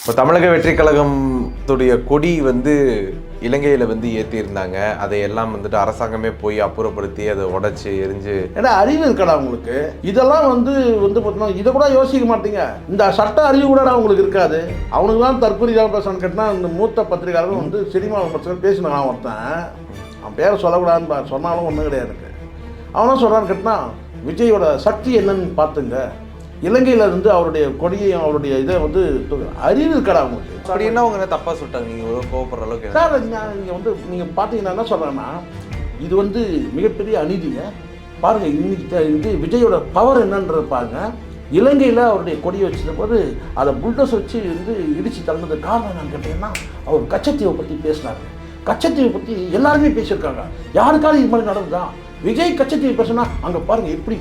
இப்போ தமிழக வெற்றி கழகத்துடைய கொடி வந்து இலங்கையில் வந்து ஏற்றியிருந்தாங்க அதை எல்லாம் வந்துட்டு அரசாங்கமே போய் அப்புறப்படுத்தி அதை உடச்சி எரிஞ்சு ஏன்னா அறிவு இருக்கடா உங்களுக்கு. இதெல்லாம் வந்து வந்து பார்த்தோம்னா இதை கூட யோசிக்க மாட்டீங்க. இந்த சட்ட அறிவு கூட அவங்களுக்கு இருக்காது. அவனுக்கு தான் தற்கொலையாக பேசுறான்னு கேட்டால் இந்த மூத்த பத்திரிகையாளர்கள் வந்து சினிமா பிரச்சனை பேசினான் ஒருத்தன். அவன் பேரை சொல்லக்கூடாதுன்னு பா- சொன்னாலும் ஒன்றும் கிடையாது எனக்கு. அவனும் சொல்கிறான்னு கேட்டா விஜயோட சக்தி என்னன்னு பார்த்துங்க. இலங்கையில இருந்து அவருடைய கொடியையும் அவருடைய இதை வந்து அறிவு இருக்கடா உங்களுக்கு அப்படின்னா அவங்க தப்பாக சொல்லிட்டாங்க? நீங்கள் ஒரு கோவப்படுற அளவுக்கு சார் நான் இங்கே வந்து நீங்கள் பார்த்தீங்கன்னா என்ன சொல்கிறேன்னா இது வந்து மிகப்பெரிய அநீதிங்க. பாருங்கள் இன்னைக்கு இது விஜயோட பவர் என்னன்றது பாருங்க. இலங்கையில் அவருடைய கொடியை வச்சிருந்த போது அதை புல்டோஸ் வச்சு வந்து இடித்து தள்ளினது காரணம் என்னன்னு கேட்டீங்கன்னா அவர் கச்சத்தீவை பற்றி பேசினாரு. கச்சத்தீவை பற்றி எல்லாருமே பேசியிருக்காங்க. யாருக்காவது இது மாதிரி நடந்ததா? விஜய் கச்சத்தீவை பேசுனா அங்கே பாருங்கள் எப்படி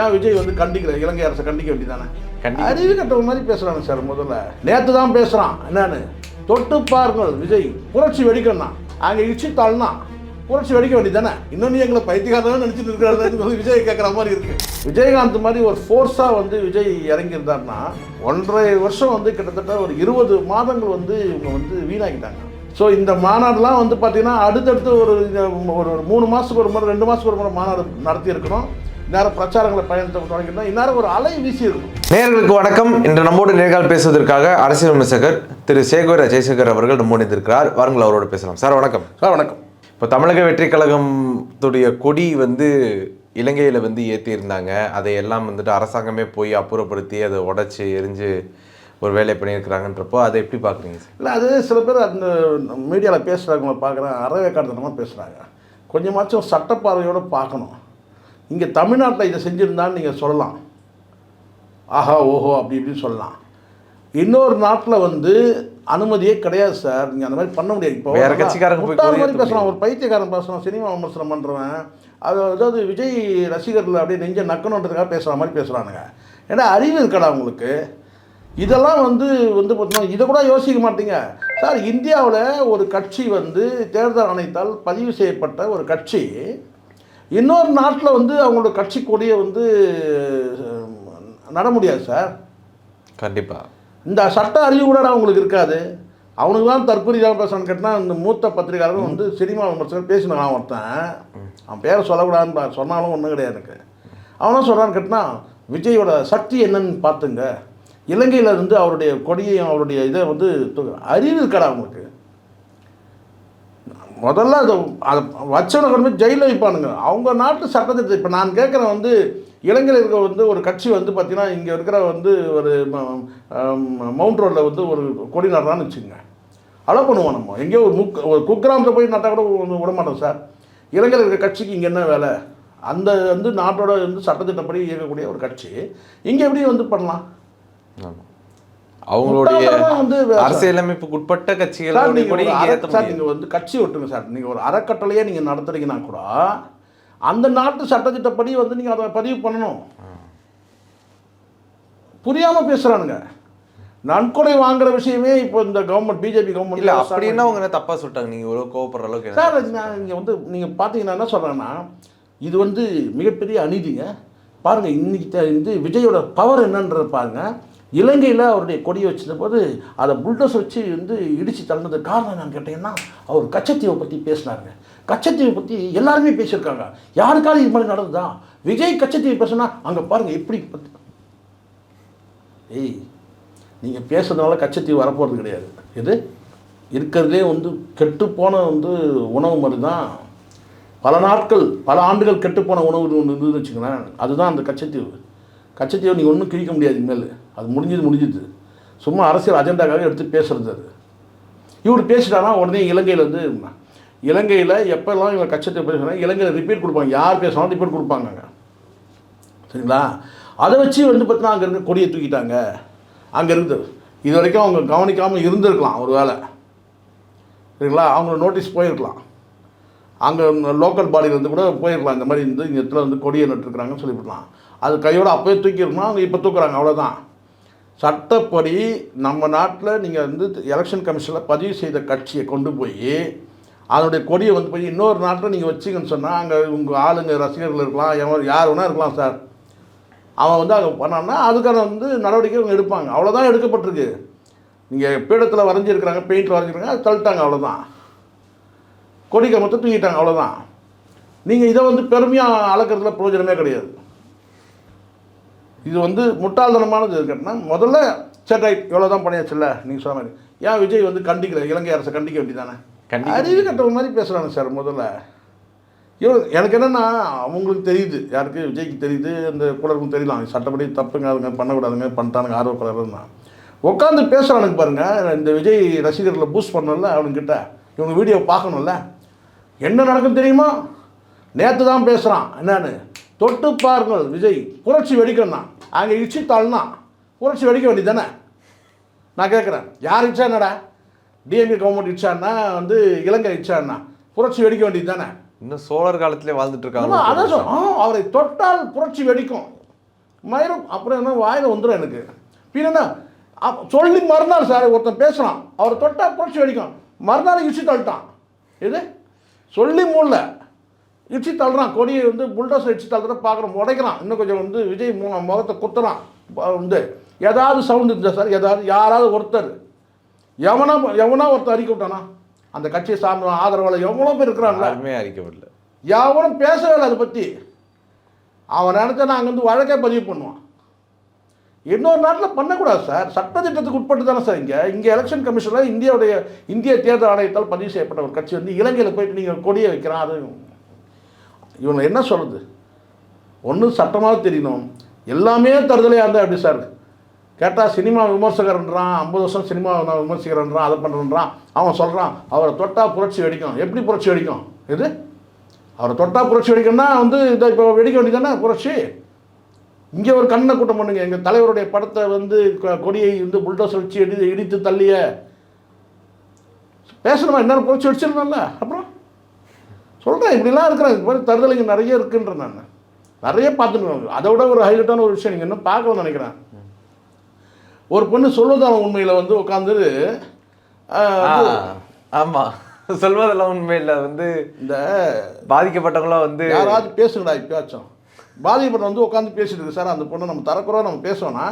ஏன் விஜய் வந்து கண்டிக்கிற இலங்கை அரசை கண்டிக்க வேண்டியதானே அறிவு கட்டவங்க மாதிரி பேசுறாங்க சார் முதல்ல. நேற்று தான் பேசுகிறான் என்னன்னு? தொட்டு பாருங்கள் விஜய். புரட்சி வெடிக்கணும் அங்கே இடிச்சு தாழ்னா புரட்சி வெடிக்க வேண்டியதானே இன்னும் நீ எங்களை பைத்தியக்காரதான் நினச்சிட்டு இருக்கிறது விஜய் கேட்குற மாதிரி இருக்கு. விஜயகாந்த் மாதிரி ஒரு ஃபோர்ஸாக வந்து விஜய் இறங்கியிருந்தாருன்னா ஒன்றரை வருஷம் வந்து கிட்டத்தட்ட ஒரு இருபது மாதங்கள் வந்து இவங்க வந்து வீணாக்கிட்டாங்க. ஸோ இந்த மாநாடுலாம் வந்து பார்த்தீங்கன்னா அடுத்தடுத்து ஒரு ஒரு மூணு மாதத்துக்கு ஒரு முறை ரெண்டு மாதத்துக்கு ஒரு முறை மாநாடு நடத்தி இந்நேரம் பிரச்சாரங்களை பயணத்தை தொடங்கியிருந்தோம் இந்நேரம் ஒரு அலை வீசி இருக்கும். நேயர்களுக்கு வணக்கம். இன்று நம்மோடு நேர்கால் பேசுவதற்காக அரசியல் விமர்சகர் திரு சேகர் ஜெயசேகர் அவர்கள் நம்மோடு இருந்திருக்கிறார் வாருங்கள் அவரோடு பேசலாம். சார் வணக்கம். சார் வணக்கம். இப்போ தமிழக வெற்றி கழகத்துடைய கொடி வந்து இலங்கையில் வந்து ஏற்றியிருந்தாங்க அதை எல்லாம் வந்துட்டு அரசாங்கமே போய் அப்புறப்படுத்தி அதை உடைச்சு எரிஞ்சு ஒரு வேலை பண்ணியிருக்கிறாங்கன்றப்போ அதை எப்படி பார்க்குறீங்க சார்? இல்லை அது சில பேர் அந்த மீடியாவில் பேசுகிறவங்கள பார்க்குறேன் அறவேக்காரத்தனமாக பேசுகிறாங்க கொஞ்சமாச்சும் சட்டப்பார்வையோடு பார்க்கணும். இங்கே தமிழ்நாட்டில் இதை செஞ்சுருந்தான்னு நீங்கள் சொல்லலாம். ஆஹா ஓஹோ அப்படி இப்படின்னு சொல்லலாம். இன்னொரு நாட்டில் வந்து அனுமதியே கிடையாது சார் நீங்கள் அந்த மாதிரி பண்ண முடியாது. இப்போ வேற கட்சிக்காரங்க மாதிரி பேசலாம் ஒரு பைத்தியக்காரன் பேசலாம் சினிமா விமர்சனம் பண்ணுறவன் அது அதாவது விஜய் ரசிகர்கள் அப்படியே நெஞ்ச நக்கணுன்றதுக்காக பேசுகிற மாதிரி பேசுகிறானுங்க ஏன்னா அறிவு இருக்கடா உங்களுக்கு. இதெல்லாம் வந்து வந்து பார்த்தீங்கன்னா இதை கூட யோசிக்க மாட்டீங்க. சார் இந்தியாவில் ஒரு கட்சி வந்து தேர்தல் ஆணையத்தால் பதிவு செய்யப்பட்ட ஒரு கட்சி. இன்னொரு நாட்டில் வந்து அவங்களோட கட்சி கொடியை வந்து நட முடியாது சார். கண்டிப்பாக இந்த சட்ட அறிவு கூட அவங்களுக்கு இருக்காது. அவனுக்கு தான் தற்கொலையாக பேசுறான்னு கேட்டால் இந்த மூத்த பத்திரிகையாளர்கள் வந்து சினிமா விமர்சகர் பேசினான் ஒருத்தன். அவன் பேரை சொல்லக்கூடாதுன்னு பா- சொன்னாலும் ஒன்றும் கிடையாது எனக்கு. அவனும் சொல்கிறான்னு கேட்டால் விஜயோட சக்தி என்னன்னு பார்த்துங்க. இலங்கையில இருந்து அவருடைய கொடியையும் அவருடைய இதை வந்து அறிவு இருக்கடா அவங்களுக்கு. முதல்ல அதை அதை வச்சவனை கொண்டு போய் ஜெயிலில் வைப்பானுங்க. அவங்க நாட்டு சட்டத்தை இப்போ நான் கேட்குறேன் வந்து இலங்கையில் இருக்க வந்து ஒரு கட்சி வந்து பார்த்தீங்கன்னா இங்கே இருக்கிற வந்து ஒரு மவுண்ட் ரோட்டில் வந்து ஒரு கொடி நடுறான்னு வச்சுங்க அலோவ் பண்ணுவோம் நம்ம எங்கேயோ ஒரு முக் ஒரு குக்கிராமத்தில் போய் நட்டால் கூட ஒண்ணு விட மாட்டோம் சார். இலங்கையில் இருக்கிற கட்சிக்கு இங்கே என்ன வேலை? அந்த வந்து நாட்டோட வந்து சட்டத்திட்டப்படி இயக்கக்கூடிய ஒரு கட்சி. இங்கே எப்படி வந்து பண்ணலாம்? ஆமாம் அவங்களுடைய வந்து வே- அரசியலமைப்புக்கு உட்பட்ட சார் கட்சிகளுடைய நீங்கள் நீங்கள் வந்து கட்சி விட்டுருங்க சார். நீங்கள் ஒரு அறக்கட்டளையே நீங்கள் நடத்துறீங்கன்னா கூட அந்த நாட்டு சட்டத்திட்டப்படி வந்து நீங்கள் அதை பதிவு பண்ணணும். புரியாமல் பேசுகிறானுங்க நன்கொடை வாங்குற விஷயமே இப்போ இந்த கவர்மெண்ட் பிஜேபி இல்ல கவர்மெண்ட் அப்படின்னா அவங்க என்ன தப்பா சொல்லிட்டாங்க? நீங்க ஒரு கோவப்படுற அளவுக்கு? சார் நான் இங்கே வந்து நீங்கள் பார்த்தீங்கன்னா என்ன சொல்கிறேன்னா இது வந்து மிகப்பெரிய அநீதிங்க. பாருங்கள் இன்னைக்கு த- இது விஜயோட பவர் என்னன்றது பாருங்க. இலங்கையில் அவருடைய கொடியை வச்சிருந்த போது அதை புல்டோஸ் வச்சு வந்து இடித்து தள்ளினது காரணம் என்னன்னு கேட்டிங்கன்னா அவர் கச்சத்தீவை பற்றி பேசினாருங்க. கச்சத்தீவை பற்றி எல்லாருமே பேசியிருக்காங்க. யாருக்காவது இது மாதிரி நடந்ததா? விஜய் கச்சத்தீவை பேசுனா அங்கே பாருங்கள் எப்படி ஏய் நீங்கள் பேசுறதுனால கச்சத்தீவு வரப்போகிறது கிடையாது. இது இருக்கிறதே வந்து கெட்டுப்போன வந்து உணவு மாதிரி தான் பல நாட்கள் பல ஆண்டுகள் கெட்டுப்போன உணவு ஒன்று இருந்துன்னு வச்சுக்கோங்களேன் அதுதான் அந்த கச்சத்தீவு. கச்சத்தீவை நீங்கள் ஒன்றும் கிழிக்க முடியாது இனிமேல். அது முடிஞ்சது முடிஞ்சுது. சும்மா அரசியல் அஜெண்டாக்காக எடுத்து பேசுகிறது அது. இவர் பேசிட்டானா உடனே இலங்கையில் வந்து இலங்கையில் எப்போல்லாம் இவங்க கட்சத்தை பேசுகிறாங்க இலங்கையில் ரிப்பீட் கொடுப்பாங்க. யார் பேசினாலும் ரிப்பீட் கொடுப்பாங்க சரிங்களா? அதை வச்சு வந்து பார்த்தீங்கன்னா அங்கே இருக்க கொடியை தூக்கிட்டாங்க. அங்கே இருந்து இது வரைக்கும் அவங்க கவனிக்காமல் இருந்திருக்கலாம் ஒரு வேளை. சரிங்களா? அவங்கள நோட்டீஸ் போயிருக்கலாம். அங்கே லோக்கல் பாடியிலேருந்து கூட போயிருக்கலாம். இந்த மாதிரி இந்த இடத்துல வந்து கொடியை நட்டுருக்குறாங்கன்னு சொல்லிவிடலாம் அது கையோடு அப்போயே தூக்கிருக்கணும் அவங்க இப்போ தூக்குறாங்க. அவ்வளோதான் சட்டப்படி நம்ம நாட்டில் நீங்கள் வந்து எலெக்ஷன் கமிஷனில் பதிவு செய்த கட்சியை கொண்டு போய் அதனுடைய கொடியை வந்து போய் இன்னொரு நாட்டில் நீங்கள் வச்சிங்கன்னு சொன்னால் அங்கே உங்கள் ஆளுங்க ரசிகர்கள் இருக்கலாம் எவன் யார் வேணால் இருக்கலாம் சார். அவன் வந்து அங்கே பண்ணான்னா அதுக்கான வந்து நடவடிக்கை அவங்க எடுப்பாங்க. அவ்வளோதான் எடுக்கப்பட்டிருக்கு. நீங்கள் பீடத்தில் வரைஞ்சிருக்கிறாங்க பெயிண்டில் வரைஞ்சிருக்காங்க அது தள்ளிட்டாங்க அவ்வளோதான் கொடிக்கை மொத்தம் தூக்கிட்டாங்க அவ்வளோதான் நீங்கள் இதை வந்து பெருமையாக அளக்கிறதுல பிரயோஜனமே கிடையாது. இது வந்து முட்டாள்தனமானது இருக்குன்னா முதல்ல சரி ரைட் இவ்வளோ தான் பண்ணியாச்சுல்ல நீங்கள் சொன்ன மாதிரி. ஏன் விஜய் வந்து கண்டிக்கல? இலங்கை அரசை கண்டிக்க வேண்டியதானே? அறிவு கட்டவங்க மாதிரி பேசுகிறாங்க சார் முதல்ல. இவ்வளோ எனக்கு என்னென்னா அவங்களுக்கு தெரியுது. யாருக்கு? விஜய்க்கு தெரியுது. இந்த குலருக்கும் தெரியலாம் சட்டப்படி தப்புங்க அதுங்க பண்ணக்கூடாதுங்க பண்ணிட்டானுங்க ஆர்வ கலர்னா உட்காந்து பேசுகிறானுங்க பாருங்க. இந்த விஜய் ரசிகர்களை பூஸ்ட் பண்ணல அவனுங்கிட்ட. இவங்க வீடியோ பார்க்கணும்ல. என்ன நடக்கும் தெரியுமா? நேற்று தான் பேசுகிறான் என்னன்னு? தொட்டு பாருங்கள் விஜய். புரட்சி வெடிக்கணும்னா. அங்கே இச்சு தாள்னா புரட்சி வெடிக்க வேண்டியது தானே நான் கேட்குறேன் யார் இச்சா என்னடா? டிஎம்கே கவர்மெண்ட் இச்சான்னா வந்து இலங்கை இச்சான்னா புரட்சி வெடிக்க வேண்டியது தானே இன்னும் சோழர் காலத்திலே வாழ்ந்துட்டு இருக்காங்க. அதான் அவரை தொட்டால் புரட்சி வெடிக்கும். மயிரும் அப்புறம் என்ன வாயில் வந்துடும் எனக்கு. பின்ன சொல்லி மறுநாள் சார் ஒருத்தன் பேசுகிறான் அவரை தொட்டால் புரட்சி வெடிக்கும். மறுநாள் இடிச்சு தள்ளிட்டான். இது சொல்லி மூடல. இடிச்சு தள்ளுறான். கொடியை வந்து புல்டோசர் இடிச்சு தள்ளுறத பார்க்குறோம் உடைக்கிறான். இன்னும் கொஞ்சம் வந்து விஜய் முகத்தை குத்துறான். வந்து ஏதாவது சவுண்ட் இருந்தா சார் ஏதாவது யாராவது ஒருத்தர். எவனா எவனா ஒருத்தர் அறிக்கை விட்டானா? அந்த கட்சியை சார்ந்த ஆதரவாளர் எவ்வளோ பேர் இருக்கிறாங்களா யாருமே அறிக்கப்படல எவனும் பேசவே இல்லை அதை பற்றி அவன் நினச்சா நாங்கள் வந்து வழக்கே பதிவு பண்ணுவான். இன்னொரு நாட்டில் பண்ணக்கூடாது சார் சட்டத்திட்டத்துக்கு உட்பட்டு தானே சார் இங்கே. இங்கே எலெக்ஷன் கமிஷனில் இந்தியாவுடைய இந்திய தேர்தல் ஆணையத்தால் பதிவு செய்யப்பட்ட ஒரு கட்சி வந்து இலங்கையில் போயிட்டு நீங்கள் கொடியை வைக்கிறான். அது இவங்க என்ன சொல்கிறது ஒன்று சட்டமாக தெரியணும். எல்லாமே தருதலையாக இருந்தால் எப்படி சார்? கேட்டால் சினிமா விமர்சகர்ன்றான் ஐம்பது வருஷம் சினிமா நான் அதை பண்ணுறேன்றான் அவன் சொல்கிறான் அவரை தொட்டால் புரட்சி வெடிக்கும். எப்படி புரட்சி வெடிக்கும்? இது அவரை தொட்டால் புரட்சி வெடிக்கணும்னா வந்து இதை இப்போ வெடிக்க வேண்டியதானே புரட்சி. இங்கே ஒரு கண்ணை கூட்டம் பண்ணுங்க. எங்கள் தலைவருடைய படத்தை வந்து கொ- கொடியை வந்து புல்டோசர் வச்சு இடி இடித்து தள்ளிய. பேசணுமா? என்ன புரட்சி வச்சிருந்தோம்ல அப்புறம்? சொல்கிறேன் இப்படிலாம் இருக்கிறேன் இது மாதிரி தருதலைங்க நிறைய இருக்குன்ற நான். நிறைய பார்த்துட்டு அதை விட ஒரு ஹைலைட்டான ஒரு விஷயம் நீங்கள் இன்னும் பார்க்கணும்னு நினைக்கிறேன். ஒரு பொண்ணு சொல்வதான உண்மையில் வந்து உட்காந்து ஆ, ஆமா. சொல்வதெல்லாம் உண்மையில வந்து இந்த பாதிக்கப்பட்டவங்களாம் வந்து யாராவது பேசுங்கடா இப்பயாச்சும். பாதிக்கப்பட்ட வந்து உட்காந்து பேசிட்டு இருக்கு. சார் அந்த பொண்ணை நம்ம தரக்குறோம் நம்ம பேசுவோம்னா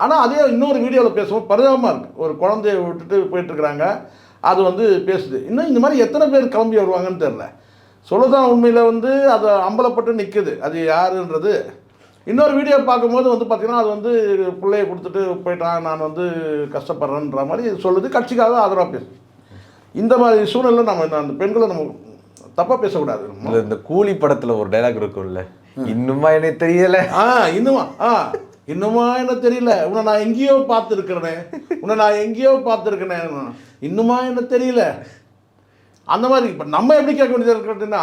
ஆனால் அதே இன்னொரு வீடியோவில் பேசுவோம் பரிதாபமாக இருக்குது ஒரு குழந்தைய விட்டுட்டு போயிட்டுருக்குறாங்க அது வந்து பேசுது. இன்னும் இந்த மாதிரி எத்தனை பேர் கிளம்பி வருவாங்கன்னு தெரில சொல்லதான் உண்மையில் வந்து அது அம்பலப்பட்டு நிற்குது அது யாருன்றது? இன்னொரு வீடியோ பார்க்கும்போது வந்து பார்த்திங்கன்னா அது வந்து பிள்ளைய கொடுத்துட்டு போயிட்டான் நான் வந்து கஷ்டப்படுறேன்ற மாதிரி சொல்லுது. கட்சிக்காக ஆதரவாக பேசுது. இந்த மாதிரி சூழ்நிலை நம்ம அந்த பெண்களை நம்ம தப்பாக பேசக்கூடாது. இந்த- இந்த கூலி படத்துல ஒரு டைலாக் இருக்கும்ல. இன்னுமா எனக்கு தெரியல? ஆ இன்னுமா? ஆ இன்னுமா என்ன தெரியல? உன்னை நான் எங்கேயோ பார்த்துருக்கிறேனே. உன்னை நான் எங்கேயோ பார்த்துருக்கேனே இன்னுமா என்ன தெரியல? அந்த மாதிரி இப்போ நம்ம எப்படி கேட்க வேண்டியது இருக்கிறதுனா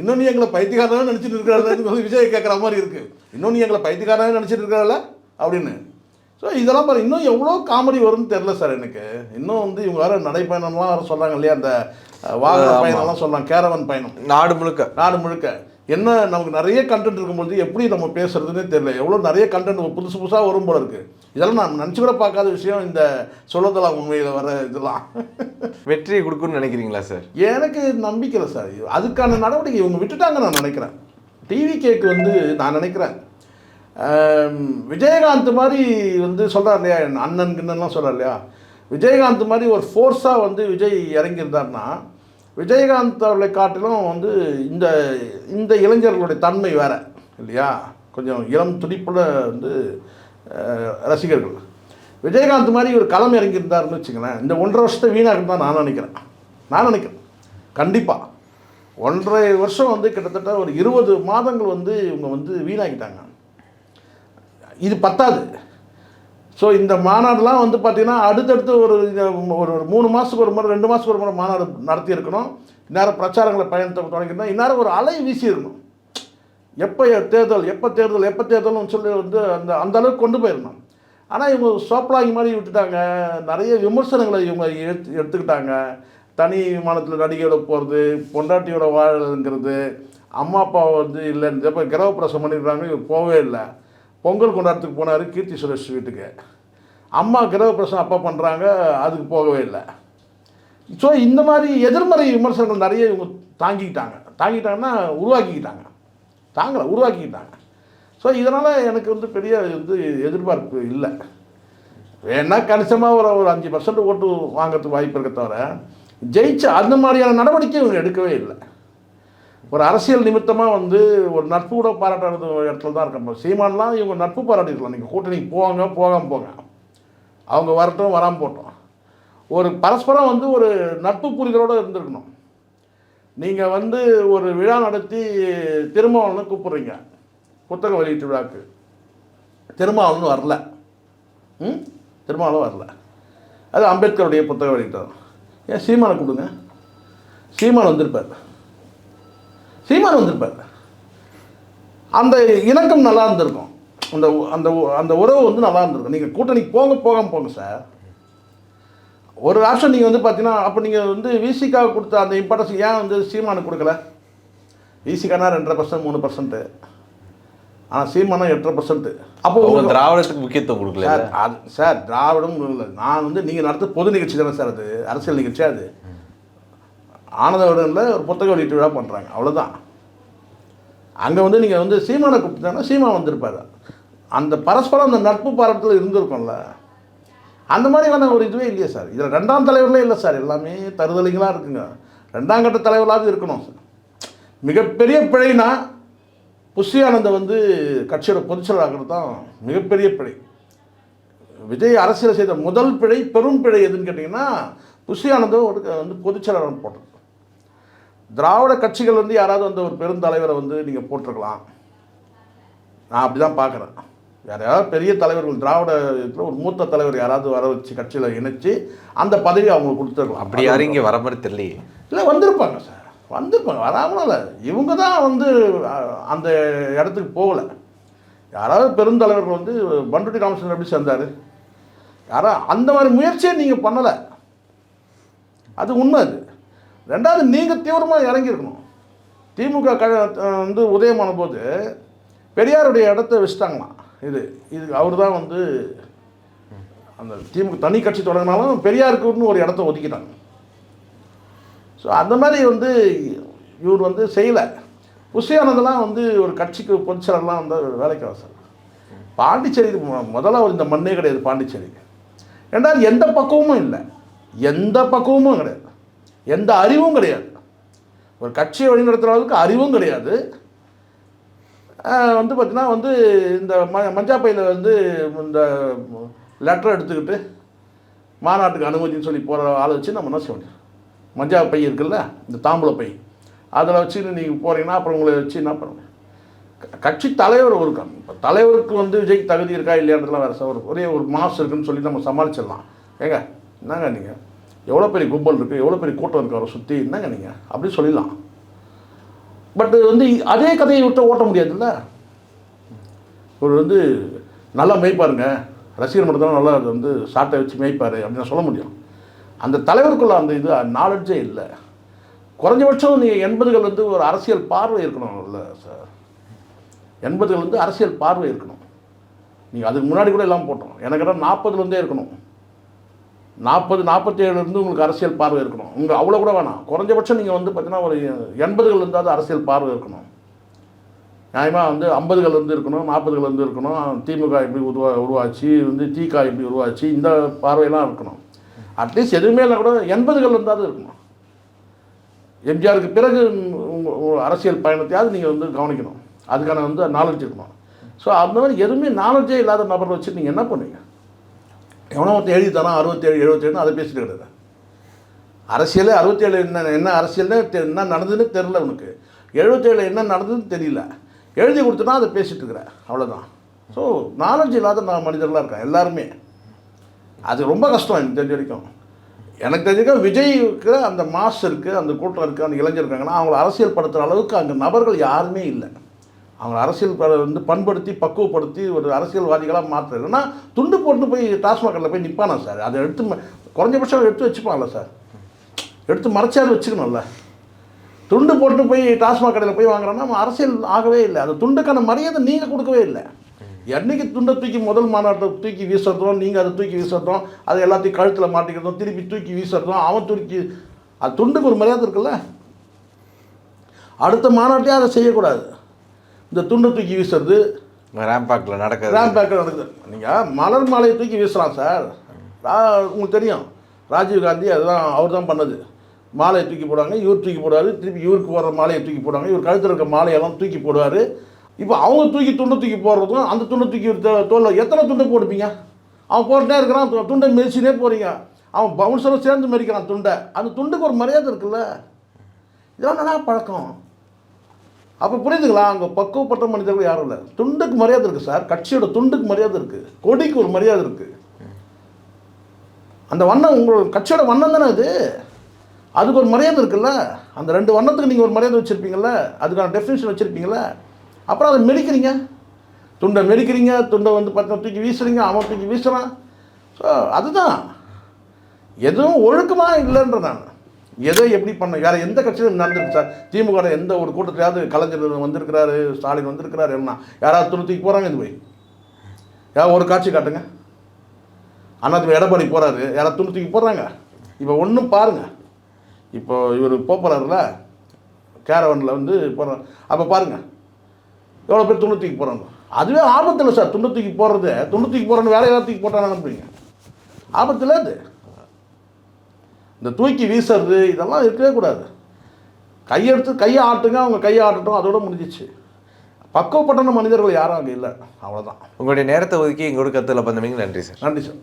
இன்னும் நீ எங்களை பைத்தியக்காரனாக நினச்சிட்டு இருக்கிறாள் விஜய் கேட்குற மாதிரி இருக்குது இன்னும் நீ எங்களை பைத்தியக்காரனாக நினச்சிட்டு இருக்கிறாள் அப்படின்னு. ஸோ இதெல்லாம் பாரு இன்னும் எவ்வளோ காமெடி வரும்னு தெரில சார் எனக்கு. இன்னும் வந்து இவங்க வேறு நடைப்பயணம்லாம் வேறு சொல்கிறாங்க இல்லையா அந்த வாகன. பயணம்லாம் சொல்கிறாங்க கேரவன் பயணம். நாடு முழுக்க. நாடு முழுக்க. என்ன நமக்கு நிறைய கண்டென்ட் இருக்கும்போது எப்படி நம்ம பேசுறதுன்னே தெரியல. எவ்வளோ நிறைய கண்டென்ட் புதுசு புதுசாக வரும் போல இருக்கு. இதெல்லாம் நான் நினச்சி கூட பார்க்காத விஷயம் இந்த சொல்லதெல்லாம் உண்மையில் வர இதெல்லாம். வெற்றியை கொடுக்கும்னு நினைக்கிறீங்களா சார்? எனக்கு நம்பிக்கை இல்லை சார். அதுக்கான நடவடிக்கை இவங்க விட்டுட்டாங்க நான் நினைக்கிறேன். டிவி கேக்கு வந்து நான் நினைக்கிறேன். விஜயகாந்த் மாதிரி வந்து சொல்கிறார் இல்லையா என் அண்ணன் கிண்ணன்லாம் சொல்கிறார் இல்லையா? விஜயகாந்த் மாதிரி ஒரு ஃபோர்ஸாக வந்து விஜய் இறங்கியிருந்தார்னா விஜயகாந்த் அவர்களை காட்டிலும் வந்து இந்த இந்த இளைஞர்களுடைய தன்மை வேற இல்லையா? கொஞ்சம் இளம் துடிப்புள்ள வந்து ரசிகர்கள். விஜயகாந்த் மாதிரி ஒரு களம் இறங்கியிருந்தாருன்னு வச்சுங்களேன் இந்த ஒன்றரை வருஷத்தை வீணாக்குன்னு தான் நான் நினைக்கிறேன். நான் நினைக்கிறேன். கண்டிப்பாக ஒன்றரை வருஷம் வந்து கிட்டத்தட்ட ஒரு இருபது மாதங்கள் வந்து இவங்க வந்து வீணாக்கிட்டாங்க. இது பத்தாது. ஸோ இந்த மாநாடுலாம் வந்து பார்த்திங்கன்னா அடுத்தடுத்து ஒரு ஒரு ஒரு மூணு மாதத்துக்கு ஒரு முறை ரெண்டு மாதத்துக்கு ஒரு முறை மாநாடு நடத்தியிருக்கணும். இந்நேரம் பிரச்சாரங்களை பயணத்தை தொடங்கியிருந்தோம். இந்நேரம் ஒரு அலை வீசியிருக்கணும். எப்போ தேர்தல் எப்போ தேர்தல் எப்போ தேர்தல்னு சொல்லி வந்து அந்த அந்த அளவுக்கு கொண்டு போயிருந்தோம் ஆனால் இவங்க சோப்பலாங்கி மாதிரி விட்டுட்டாங்க. நிறைய விமர்சனங்களை இவங்க எடுத்து எடுத்துக்கிட்டாங்க. தனி விமானத்தில் நடிகையோட போகிறது பொண்டாட்டியோட வாழங்கிறது அம்மா அப்பா வந்து இல்லைன்னு இப்போ கிரகப்பிரசம் பண்ணிடுறாங்க இவர் போகவே இல்லை. பொங்கல் கொண்டாடத்துக்கு போனார் கீர்த்தி சுரேஷ் வீட்டுக்கு. அம்மா கிரகப்பிரசம் அப்பா பண்ணுறாங்க அதுக்கு போகவே இல்லை. ஸோ இந்த மாதிரி எதிர்மறை விமர்சனங்கள் நிறைய இவங்க தாங்கிக்கிட்டாங்க. தாங்கிட்டாங்கன்னா உருவாக்கிக்கிட்டாங்க. தாங்கலை உருவாக்கிக்கிட்டாங்க. ஸோ இதனால் எனக்கு வந்து பெரிய வந்து எதிர்பார்ப்பு இல்லை. வேணால் கணிசமாக ஒரு ஒரு அஞ்சு பர்சன்ட் ஓட்டு வாங்குறதுக்கு வாய்ப்பு இருக்க தவிர ஜெயிச்சு அந்த மாதிரியான நடவடிக்கை இவங்க எடுக்கவே இல்லை. ஒரு அரசியல் நிமித்தமாக வந்து ஒரு நட்பு கூட பாராட்டுறது ஒரு இடத்துல தான் இருக்க சீமான்லாம் இவங்க நட்பு பாராட்டிருக்கலாம் நீங்கள் கூட்டணிக்கு போவாங்க போகாமல் போங்க. அவங்க வரட்டும் வராமல் போட்டோம் ஒரு பரஸ்பரம் வந்து ஒரு நட்பு புரிதலோடு இருந்திருக்கணும். நீங்கள் வந்து ஒரு விழா நடத்தி திருமாவளவனை கூப்பிட்றீங்க. புத்தக வெளியீட்டு விழாக்கு. திருமாவளவன் வரல. ம்? திருமாவளவன் வரல. அது அம்பேத்கருடைய புத்தக வெளியிட்டார் ஏன் சீமானை கொடுங்க சீமான் வந்திருப்பார். சீமான் வந்திருப்பார். அந்த இணக்கம் நல்லா இருந்திருக்கும். அந்த அந்த அந்த உறவு வந்து நல்லா இருந்திருக்கும். நீங்கள் கூட்டணிக்கு போங்க போக போங்க சார். ஒரு ஆப்ஷன் நீங்கள் வந்து பார்த்தீங்கன்னா அப்போ நீங்கள் வந்து விசிக்காக கொடுத்த அந்த இம்பார்ட்டன்ஸ் ஏன் வந்து சீமானுக்கு கொடுக்கல? விசிகானா ரெண்டரை பர்சன்ட் மூணு பர்சன்ட்டு ஆனால் சீமானா எட்டரை பர்சன்ட்டு அப்போ உங்களுக்கு- திராவிடத்துக்கு முக்கியத்துவம் கொடுக்கல சார் அது சார் திராவிடம் இல்லை. நான் வந்து நீங்கள் நடத்த பொது நிகழ்ச்சி தானே சார் அது. அரசியல் நிகழ்ச்சி அது. ஆனந்த விடனில் ஒரு புத்தக வெளியீட்டு விழா பண்ணுறாங்க அவ்வளோதான் அங்கே வந்து நீங்கள் வந்து சீமானை கூப்பிட்டாங்கன்னா சீமா வந்திருப்பாரு. அந்த பரஸ்பரம் அந்த நட்பு பாரத்தில் இருந்திருக்கும்ல. அந்த மாதிரியான ஒரு இதுவே இல்லையே சார். இதில் ரெண்டாம் தலைவர்களே இல்லை சார். எல்லாமே தருதலைங்களாக இருக்குங்க. ரெண்டாம் கட்ட தலைவர்களாவது இருக்கணும் சார். மிகப்பெரிய பிழைனா புஷி ஆனந்தை வந்து கட்சியோட பொதுச்செயலாகிறது தான் மிகப்பெரிய பிழை. விஜய் அரசியல் செய்த முதல் பிழை பெரும் பிழை எதுன்னு கேட்டிங்கன்னா புஷி ஆனந்தம் ஒரு வந்து பொதுச்செயலாளர் போட்டது. திராவிட கட்சிகள் வந்து யாராவது வந்து ஒரு பெருந்தலைவரை வந்து நீங்கள் போட்டிருக்கலாம். நான் அப்படி தான் பார்க்குறேன். வேறு யாராவது பெரிய தலைவர்கள் திராவிட இருக்கிற ஒரு மூத்த தலைவர் யாராவது வர வச்சு கட்சியில் இணைச்சு அந்த பதவி அவங்களுக்கு கொடுத்துருக்கலாம் அப்படி யாரும் இங்கே வர மாதிரி தெரியலையே. இல்லை வந்திருப்பாங்க சார். வந்திருப்பாங்க. வராமலும் இல்லை. இவங்க தான் வந்து அந்த இடத்துக்கு போகலை. யாராவது பெருந்தலைவர்கள் வந்து பண்டுட்டி ராமச்சந்திரன் எப்படி சேர்ந்தார்? யாரா அந்த மாதிரி முயற்சியை நீங்கள் பண்ணலை. அது உண்மை அது. ரெண்டாவது நீங்கள் தீவிரமாக இறங்கியிருக்கணும் திமுக க வந்து உதயமான போது பெரியாருடைய இடத்த வச்சுட்டாங்களாம். இது இது அவர் தான் வந்து அந்த திமுக தனி கட்சி தொடங்கினாலும் பெரியாருக்குன்னு ஒரு இடத்த ஒதுக்கிட்டாங்க. ஸோ அந்த மாதிரி வந்து இவர் வந்து செய்யலை. புஷியானதெல்லாம் வந்து ஒரு கட்சிக்கு பொதுச்செயலர்லாம் வந்து வேலைக்கு அவசரம் பாண்டிச்சேரி முதல்ல அவர் இந்த மண்ணே கிடையாது பாண்டிச்சேரி. ரெண்டாவது எந்த பக்குவமும் இல்லை. எந்த பக்குவமும் கிடையாது. எந்த அறிவும் கிடையாது. ஒரு கட்சியை வழிநடத்துகிற அளவுக்கு அறிவும் கிடையாது. வந்து பார்த்தீங்கன்னா வந்து இந்த ம மஞ்சாப்பையில் வந்து இந்த லெட்டர் எடுத்துக்கிட்டு மாநாட்டுக்கு அனுமதின்னு சொல்லி போகிற ஆளை வச்சு நம்ம என்ன செய்ய முடியும் மஞ்சா பை இருக்குல்ல இந்த தாம்பூல பை. அதில் வச்சு நீங்கள் போகிறீங்கன்னா அப்புறம் உங்களை வச்சு என்ன பண்ணுங்க கட்சி தலைவர் ஒரு இப்போ தலைவருக்கு வந்து விஜய்க்கு தகுதி இருக்கா இல்லையான்றதுலாம் வேறு சார் ஒரே ஒரு மாஸ் இருக்குன்னு சொல்லி நம்ம சமாளிச்சிடலாம். ஏங்க என்னங்க நீங்கள் எவ்வளோ பெரிய கும்பல் இருக்குது எவ்வளோ பெரிய கூட்டம் இருக்கு அவரை சுற்றி என்னங்க நீங்கள் அப்படி சொல்லிடலாம். பட் வந்து அதே கதையை விட்டு ஓட்ட முடியாதுல்ல? ஒரு வந்து நல்லா மேய்ப்பாருங்க. ரசிகர் மட்டும் தான் நல்லா அது வந்து சாட்டை வச்சு மேய்ப்பார் அப்படின்னு சொல்ல முடியும். அந்த தலைவருக்குள்ள அந்த இது நாலெட்ஜே இல்லை. குறைஞ்சபட்சம் நீங்கள் எண்பதுகள் வந்து ஒரு அரசியல் பார்வை இருக்கணும் இல்லை சார். எண்பதுகள் வந்து அரசியல் பார்வை இருக்கணும். நீங்கள் அதுக்கு முன்னாடி கூட எல்லாம் போட்டோம். எனக்கு நாற்பதுலேருந்தே இருக்கணும். நாற்பது நாற்பத்தேழுலேருந்து உங்களுக்கு அரசியல் பார்வை இருக்கணும். உங்கள் அவ்வளோ கூட வேணாம். குறைஞ்சபட்சம் நீங்கள் வந்து பார்த்தீங்கன்னா ஒரு எண்பதுகள் இருந்தாவது அரசியல் பார்வை இருக்கணும். நியாயமாக வந்து ஐம்பதுகள் இருந்து இருக்கணும் நாற்பதுகள் இருந்து இருக்கணும். திமுக எப்படி உருவா உருவாச்சு வந்து திக எப்படி உருவாச்சு இந்த பார்வையெல்லாம் இருக்கணும். அட்லீஸ்ட் எதுவுமே இல்லை கூட எண்பதுகள் இருந்தாவது இருக்கணும். எம்ஜிஆருக்கு பிறகு அரசியல் பயணத்தையாவது நீங்கள் வந்து கவனிக்கணும். அதுக்கான வந்து நாலேஜ் இருக்கணும். ஸோ அந்த மாதிரி எதுவுமே நாலேஜே இல்லாத நபரை வச்சு நீங்கள் என்ன பண்ணுவீங்க? எவனோ ஒருத்தர் எழுதி தரான் அறுபத்தேழு எழுபத்தேழுன்னு அதை பேசிட்டு கிடையாது அரசியல் அறுபத்தேழு என்ன என்ன அரசியல்னு தெ- என்ன நடந்ததுன்னு தெரில உனக்கு. எழுபத்தேழு என்ன நடந்ததுன்னு தெரியல. எழுதி கொடுத்துனா அதை பேசிகிட்டு இருக்கிறேன் அவ்வளோதான் ஸோ நாலேஜ் இல்லாத நான் மனிதர்களாக இருக்கேன் எல்லாருமே. அது ரொம்ப கஷ்டம் எனக்கு தெரிஞ்ச வரைக்கும். எனக்கு தெரிஞ்சுக்க விஜய்க்கு அந்த மாஸ் இருக்குது அந்த கூட்டம் இருக்குது அந்த இளைஞர் இருக்காங்கன்னா அவங்கள அரசியல் படுத்துகிற அளவுக்கு அங்கே நபர்கள் யாருமே இல்லை. அவங்க அரசியல் வந்து பண்படுத்தி பக்குவப்படுத்தி ஒரு அரசியல்வாதிகளாக மாற்ற இல்லைன்னா துண்டு போட்டு போய் டாஸ்மாகில் போய் நிற்பானா சார்? அதை எடுத்து ம- குறைஞ்சபட்சம் எடுத்து வச்சுப்பான்ல சார். எடுத்து மறைச்சாது வச்சுக்கணும்ல. துண்டு போட்டு போய் டாஸ்மாக் கடையில் போய் வாங்குறோன்னா அரசியல் ஆகவே இல்லை. அந்த துண்டுக்கான மரியாதை நீங்கள் கொடுக்கவே இல்லை. என்னைக்கு துண்டை தூக்கி முதல் மாநாட்டை தூக்கி வீசுறதும் நீங்கள் அதை தூக்கி வீசுறதும் அதை எல்லாத்தையும் கழுத்தில் மாட்டிக்கிறதும் திருப்பி தூக்கி வீசுறதும் அவன் தூக்கி அது துண்டுக்கு ஒரு மரியாதை இருக்குல்ல. அடுத்த மாநாட்டையும் அதை செய்யக்கூடாது. இந்த துண்டை தூக்கி வீசுறது ரேம்பாக்கில் நடக்கிறது கிராண்ட் பேக்கர் நடக்குது. நீங்கள் மலர் மாலையை தூக்கி வீசலாம் சார். ரா- உங்களுக்கு தெரியும். ராஜீவ் காந்தி அதுதான் அவர் தான் பண்ணது. மாலையை தூக்கி போடுவாங்க இவர் தூக்கி போடுவார். திருப்பி இவருக்கு போடுற மாலையை தூக்கி போடுவாங்க. இவர் கழுத்தில் இருக்க மாலையெல்லாம் தூக்கி போடுவார். இப்போ அவங்க தூக்கி துண்டை தூக்கி போடுறதும் அந்த துண்டை தூக்கி தோல் எத்தனை துண்டை போடுப்பீங்க அவன் போட்டுட்டே இருக்கிறான் துண்டை மெரிச்சினே போகிறீங்க அவன் பவுன்சரும் சேர்ந்து மெரிக்கிறான் துண்டை. அந்த துண்டுக்கு ஒரு மரியாதை இருக்குல்ல. இதெல்லாம் நல்லா பழக்கம்? அப்போ புரியுதுங்களா அங்கே பக்குவப்பட்ட மனிதர்கள் யாரும் இல்லை. துண்டுக்கு மரியாதை இருக்குது சார். கட்சியோட துண்டுக்கு மரியாதை இருக்குது கொடிக்கு ஒரு மரியாதை இருக்குது அந்த வண்ணம் உங்களோட கட்சியோட வண்ணம் தானே அது? அதுக்கு ஒரு மரியாதை இருக்குல்ல? அந்த ரெண்டு வண்ணத்துக்கு நீங்கள் ஒரு மரியாதை வச்சுருப்பீங்கள்ல அதுக்கான டெஃபினேஷன் வச்சுருப்பீங்கள்ல அப்புறம் அதை மெடிக்கிறீங்க துண்டை மெடிக்கிறீங்க துண்டை வந்து பார்த்தா தூக்கி வீசுறீங்க அவன் தூக்கி வீசுகிறான் ஸோ அதுதான். எதுவும் ஒழுக்கமாக இல்லைன்ற நான் எதை எப்படி பண்ண வேறு எந்த கட்சியிலும் நடந்திருக்கு சார்? திமுக எந்த ஒரு கூட்டத்திலையாவது கலைஞர் வந்திருக்கிறாரு ஸ்டாலின் வந்திருக்கிறாரு என்ன? யாராவது துணி போகிறாங்க இது போய்? யாராவது ஒரு காட்சி காட்டுங்க. அண்ணாத்து எடப்பாடி போகிறாரு யாராவது துணி போகிறாங்க போடுறாங்க? இப்போ ஒன்றும் பாருங்கள் இப்போ இவர் போகிறாருல கேரவனில் வந்து போகிறார் அப்போ பாருங்கள் எவ்வளோ பேர் துணி போகிறாங்க அதுவே ஆபத்தில் சார். துண்டு தூக்கி போடுறது. போகிறேன்னு தூக்கி வேலை ஏதாவது தூக்கி போட்டான்னு அனுப்புறீங்க ஆபத்து அது. இந்த தூக்கி வீசுறது இதெல்லாம் இருக்கவே கூடாது. கையெடுத்து கையை ஆட்டுங்க அவங்க கையை ஆட்டட்டும் அதோட முடிஞ்சிச்சு. பக்குவப்பட்ட மனிதர்கள் யாரும் அங்கே இல்லை. அவ்வளோதான் உங்களுடைய நேரத்தை ஒதுக்கி எங்களோட கருத்தில் பந்தமைக்கு நன்றி சார். நன்றி சார்.